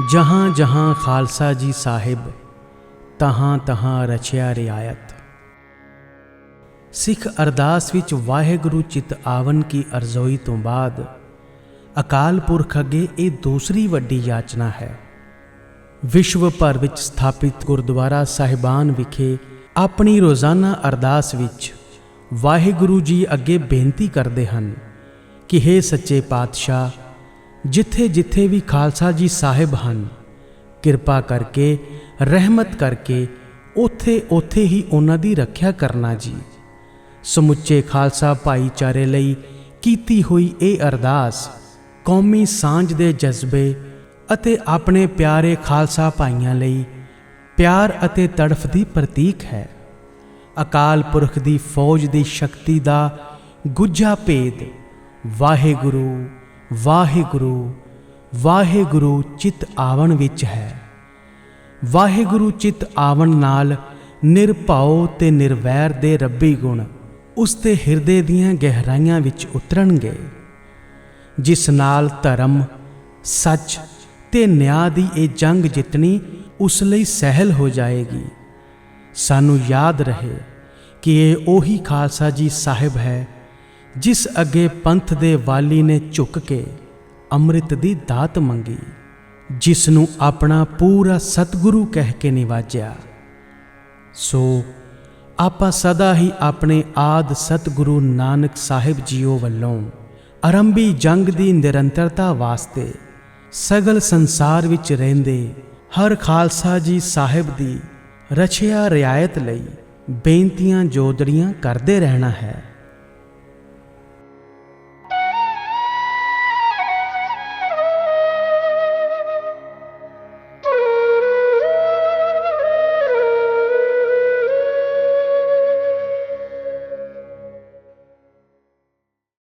ਜਹਾਂ ਜਹਾਂ ਖਾਲਸਾ ਜੀ ਸਾਹਿਬ ਤਹਾਂ ਤਹਾਂ ਰਚਿਆ ਰਿਆਇਤ ਸਿੱਖ ਅਰਦਾਸ ਵਿੱਚ ਵਾਹਿਗੁਰੂ ਚਿਤ ਆਵਨ ਕੀ ਅਰਜ਼ੋਈ ਤੋਂ ਬਾਅਦ ਅਕਾਲ ਪੁਰਖ ਅੱਗੇ ਇਹ ਦੂਸਰੀ ਵੱਡੀ ਯਾਚਨਾ ਹੈ ਵਿਸ਼ਵ ਭਰ ਵਿੱਚ ਸਥਾਪਿਤ ਗੁਰਦੁਆਰਾ ਸਾਹਿਬਾਨ ਵਿਖੇ ਆਪਣੀ ਰੋਜ਼ਾਨਾ ਅਰਦਾਸ ਵਿੱਚ ਵਾਹਿਗੁਰੂ ਜੀ ਅੱਗੇ ਬੇਨਤੀ ਕਰਦੇ ਹਨ ਕਿ हे ਸੱਚੇ ਪਾਤਸ਼ਾਹ ਜਿੱਥੇ ਜਿੱਥੇ ਵੀ ਖਾਲਸਾ ਜੀ ਸਾਹਿਬ ਹਨ, ਕਿਰਪਾ ਕਰਕੇ, ਰਹਿਮਤ ਕਰਕੇ, ਉਥੇ ਉਥੇ ਹੀ ਉਹਨਾਂ ਦੀ ਰੱਖਿਆ ਕਰਨਾ ਜੀ। ਸਮੁੱਚੇ ਖਾਲਸਾ ਭਾਈਚਾਰੇ ਲਈ ਕੀਤੀ ਹੋਈ ਇਹ ਅਰਦਾਸ ਕੌਮੀ ਸਾਂਝ ਦੇ ਜਜ਼ਬੇ ਅਤੇ ਆਪਣੇ ਪਿਆਰੇ ਖਾਲਸਾ ਭਾਈਆਂ ਲਈ ਪਿਆਰ ਅਤੇ ਤੜਫ ਦੀ ਪ੍ਰਤੀਕ ਹੈ। ਅਕਾਲ ਪੁਰਖ ਦੀ ਫੌਜ ਦੀ ਸ਼ਕਤੀ ਦਾ ਗੁੱਝਾ ਭੇਦ ਵਾਹਿਗੁਰੂ। ਵਾਹਿਗੁਰੂ ਵਾਹਿਗੁਰੂ ਚਿਤ ਆਵਣ ਵਿੱਚ ਹੈ। ਵਾਹਿਗੁਰੂ ਚਿਤ ਆਵਣ ਨਾਲ ਨਿਰਭਉ ਤੇ ਨਿਰਵੈਰ ਦੇ ਰੱਬੀ ਗੁਣ ਉਸ ਦੇ ਹਿਰਦੇ ਦੀਆਂ ਗਹਿਰਾਈਆਂ ਵਿੱਚ ਉਤਰਨਗੇ, ਜਿਸ ਨਾਲ ਧਰਮ, ਸੱਚ ਤੇ ਨਿਆਂ ਦੀ ਇਹ ਜੰਗ ਜਿੱਤਣੀ ਉਸ ਲਈ ਸਹਿਲ ਹੋ ਜਾਏਗੀ। ਸਾਨੂੰ ਯਾਦ ਰਹੇ ਕਿ ਇਹ ਉਹੀ ਖਾਲਸਾ ਜੀ ਸਾਹਿਬ ਹੈ ਜਿਸ ਅੱਗੇ ਪੰਥ ਦੇ ਵਾਲੀ ਨੇ ਝੁੱਕ ਕੇ ਅੰਮ੍ਰਿਤ ਦੀ ਦਾਤ ਮੰਗੀ, ਜਿਸ ਨੂੰ ਆਪਣਾ ਪੂਰਾ ਸਤਿਗੁਰੂ ਕਹਿ ਕੇ ਨਿਵਾਜਿਆ। ਸੋ ਆਪਾਂ ਸਦਾ ਹੀ ਆਪਣੇ ਆਦ ਸਤਿਗੁਰੂ ਨਾਨਕ ਸਾਹਿਬ ਜੀਓ ਵੱਲੋਂ ਆਰੰਭੀ ਜੰਗ ਦੀ ਨਿਰੰਤਰਤਾ ਵਾਸਤੇ ਸਗਲ ਸੰਸਾਰ ਵਿੱਚ ਰਹਿੰਦੇ ਹਰ ਖਾਲਸਾ ਜੀ ਸਾਹਿਬ ਦੀ ਰਛਿਆ ਰਿਆਇਤ ਲਈ ਬੇਨਤੀਆਂ ਜੋਦੜੀਆਂ ਕਰਦੇ ਰਹਿਣਾ ਹੈ।